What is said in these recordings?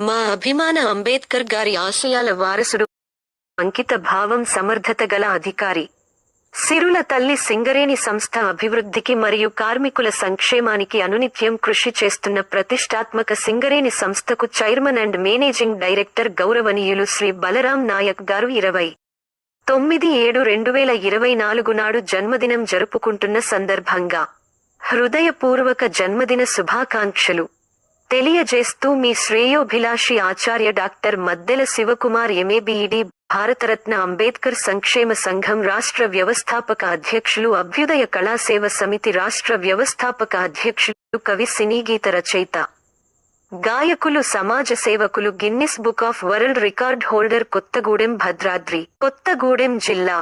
మా అభిమాన అంబేద్కర్ గారి ఆశయాల వారసుడు అంకిత భావం సమర్థత గల అధికారి. సిరుల తల్లి సింగరేణి సంస్థ అభివృద్ధికి మరియు కార్మికుల సంక్షేమానికి అనునిత్యం కృషి చేస్తున్న ప్రతిష్టాత్మక సింగరేణి సంస్థకు చైర్మన్ అండ్ మేనేజింగ్ డైరెక్టర్ గౌరవనీయులు శ్రీ బలరాం నాయక్ గారు ఇరవై తొమ్మిది ఏడు రెండు వేల ఇరవై నాలుగు నాడు జన్మదినం జరుపుకుంటున్న సందర్భంగా హృదయపూర్వక జన్మదిన శుభాకాంక్షలు. తెలియజేస్తూ మీ శ్రేయోభిలాషి ఆచార్య doctor Maddela Sivakumar MA BEd Bharat Ratna Ambedkar సంక్షేమ సంఘం రాష్ట్ర వ్యవస్థాపక అధ్యక్షులు అభ్యుదయ కళాసేవ సమితి రాష్ట్ర వ్యవస్థాపక అధ్యక్షులు కవి సినీగీత రచయిత. గాయకులు సమాజ సేవకులు Guinness book of world record holder Kothagudem Bhadradri Kothagudem జిల్లా.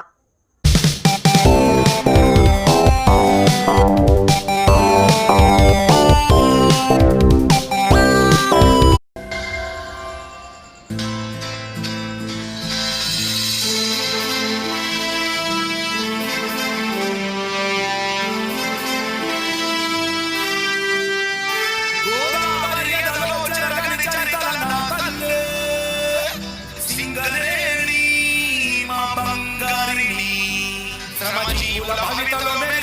బంగారిని శ్రమజీవుల భవితలమే